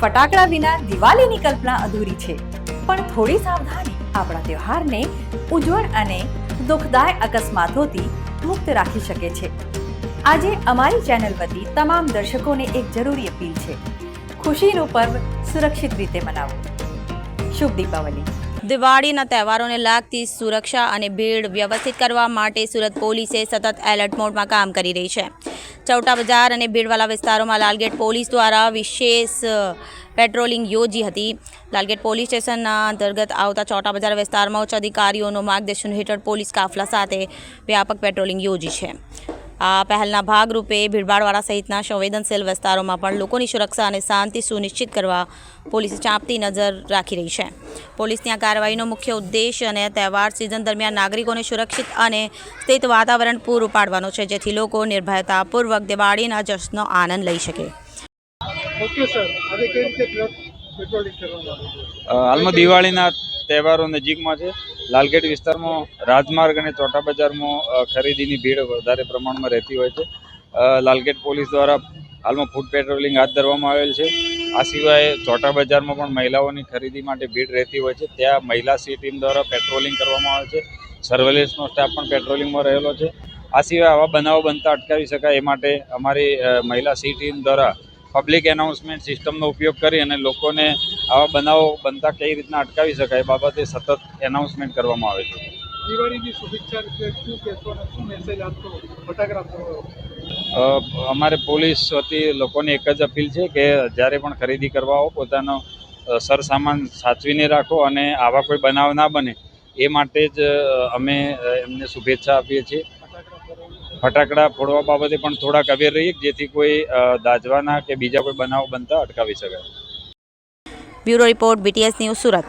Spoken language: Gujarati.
ફટાકડા વિના દિવાળીની કલ્પના અધૂરી છે. પણ થોડી સાવધાની આપણા તહેવારને ઉજ્જવળ અને દુઃખદાય અકસ્માતોથી મુક્ત રાખી શકે છે. આજે અમારી ચેનલ વતી તમામ દર્શકોને એક જરૂરી અપીલ છે. ખુશીનું પર્વ સુરક્ષિત રીતે મનાવો. શુભ દીપાવલી. દિવાળીના તહેવારોને લાગતી સુરક્ષા અને ભીડ વ્યવસ્થિત કરવા માટે સુરત પોલીસે સતત એલર્ટ મોડમાં કામ કરી રહી છે. ચૌટા બજાર અને ભીડવાળા વિસ્તારોમાં લાલગેટ પોલીસ દ્વારા વિશેષ પેટ્રોલિંગ યોજી હતી. લાલગેટ પોલીસ સ્ટેશનના અંતર્ગત આવતા ચોટા બજાર વિસ્તારમાં ઉચ્ચ અધિકારીઓનો માર્ગદર્શન હેઠળ પોલીસ કાફલા સાથે વ્યાપક પેટ્રોલિંગ યોજી છે. આ પહેલના ભાગરૂપે ભીડભાડવાળા સહિતના સંવેદનશીલ વિસ્તારોમાં પણ લોકોની સુરક્ષા અને શાંતિ સુનિશ્ચિત કરવા પોલીસ ચાંપતી નજર રાખી રહી છે. પોલીસની આ કાર્યવાહીનો મુખ્ય ઉદ્દેશ અને તહેવાર સિઝન દરમિયાન નાગરિકોને સુરક્ષિત અને સ્થિત વાતાવરણ પૂરું પાડવાનો છે જેથી લોકો નિર્ભયતાપૂર્વક દિવાળીના જશ્નનો આનંદ લઈ શકે. ઓકે સર આજે રીતે હાલમાં દિવાળીના તહેવારો નજીકમાં છે. લાલગેટ વિસ્તારમાં રાજમાર્ગ અને ચોટા બજારમાં ખરીદીની ભીડ વધારે પ્રમાણમાં રહેતી હોય છે. લાલગેટ પોલીસ દ્વારા હાલમાં ફૂડ પેટ્રોલિંગ હાથ ધરવામાં આવેલ છે. આ સિવાય ચોટા બજારમાં પણ મહિલાઓની ખરીદી માટે ભીડ રહેતી હોય છે. ત્યાં મહિલા સી ટીમ દ્વારા પેટ્રોલિંગ કરવામાં આવે છે. સર્વેલન્સનો સ્ટાફ પણ પેટ્રોલિંગમાં રહેલો છે. આ સિવાય આવા બનાવો બનતા અટકાવી શકાય એ માટે અમારી મહિલા સી ટીમ દ્વારા પબ્લિક એનાઉન્સમેન્ટ સિસ્ટમનો ઉપયોગ કરી અને લોકોને આવા બનાવો બનતા કઈ રીતના અટકાવી શકાય એ બાબતે સતત એનાઉન્સમેન્ટ કરવામાં આવે છે. દિવાળીની શુભેચ્છા મેસેજ અમારે પોલીસ વતી લોકોને એક જ અપીલ છે કે જ્યારે પણ ખરીદી કરવા આવો પોતાનો સરસામાન સાચવીને રાખો અને આવા કોઈ બનાવ ના બને. એ માટે જ અમે એમને શુભેચ્છા આપીએ છીએ. ફટાકડા ફોડવા બાબતે પણ થોડાક અવેર રહીએ જેથી કોઈ દાજવાના કે બીજા કોઈ બનાવ બનતા અટકાવી શકાય. Bureau report BTS news Surat.